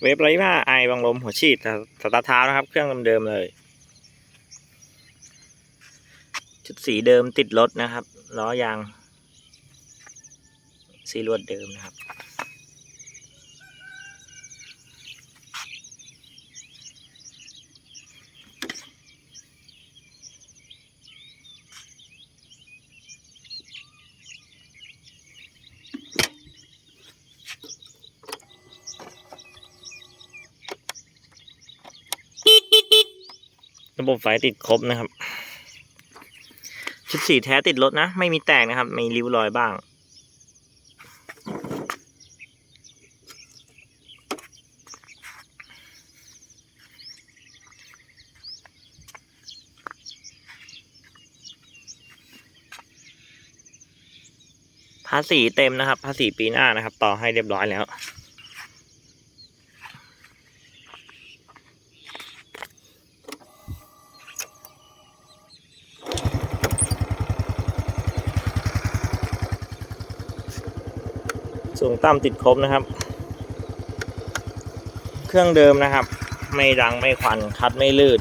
เวฟร้อยห้าไอบังลมหัวฉีดสตาร์เท้านะครับ เครื่องเดิมๆเลย ชุดสีเดิมติดรถนะครับล้อยางสีลวดเดิมนะครับ ระบบไฟติดครบนะครับ ชุดสีแท้ติดรถนะ ไม่มีแตกนะครับ มีริ้วรอยบ้าง ภาษีเต็มนะครับ ภาษีปีหน้านะครับ ต่อให้เรียบร้อยแล้ว สูงต่ำติดครบนะครับ เครื่องเดิมนะครับ ไม่ดังไม่ควันคัดไม่ลื่น